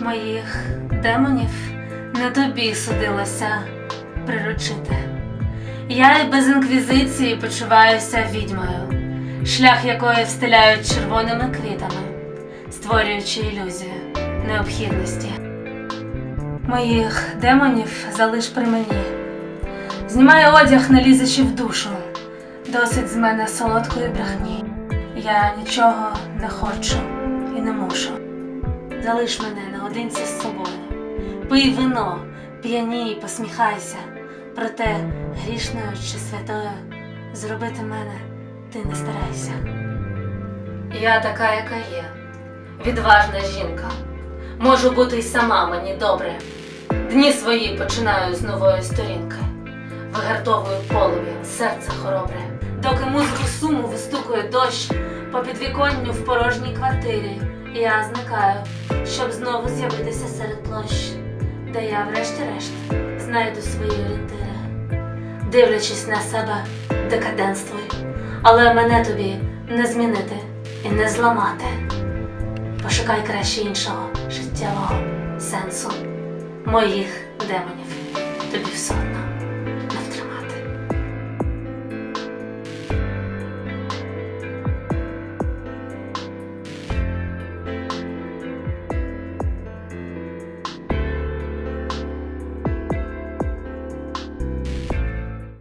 Моїх демонів не тобі судилося приручити. Я й без інквізиції почуваюся відьмою, шлях якої встиляють червоними квітами, створюючи ілюзію необхідності. Моїх демонів залиш при мені. Знімаю одяг, не лізучи в душу. Досить з мене солодкої брехні. Я нічого не хочу і не мушу. Залиш мене наодинці з собою. Пий вино, п'яній, посміхайся. Проте грішною чи святою зробити мене ти не старайся. Я така, яка є, відважна жінка. Можу бути й сама мені добре. Дні свої починаю з нової сторінки. Вигартовую полум'я, серце хоробре. Доки музику суму вистукує дощ по підвіконню в порожній квартирі, я зникаю, щоб знову з'явитися серед площ, де я, врешті-решт, знайду свої орієнтири. Дивлячись на себе, декаденствуй, але мене тобі не змінити і не зламати. Пошукай краще іншого життєвого сенсу моїх демонів. Тобі все одно.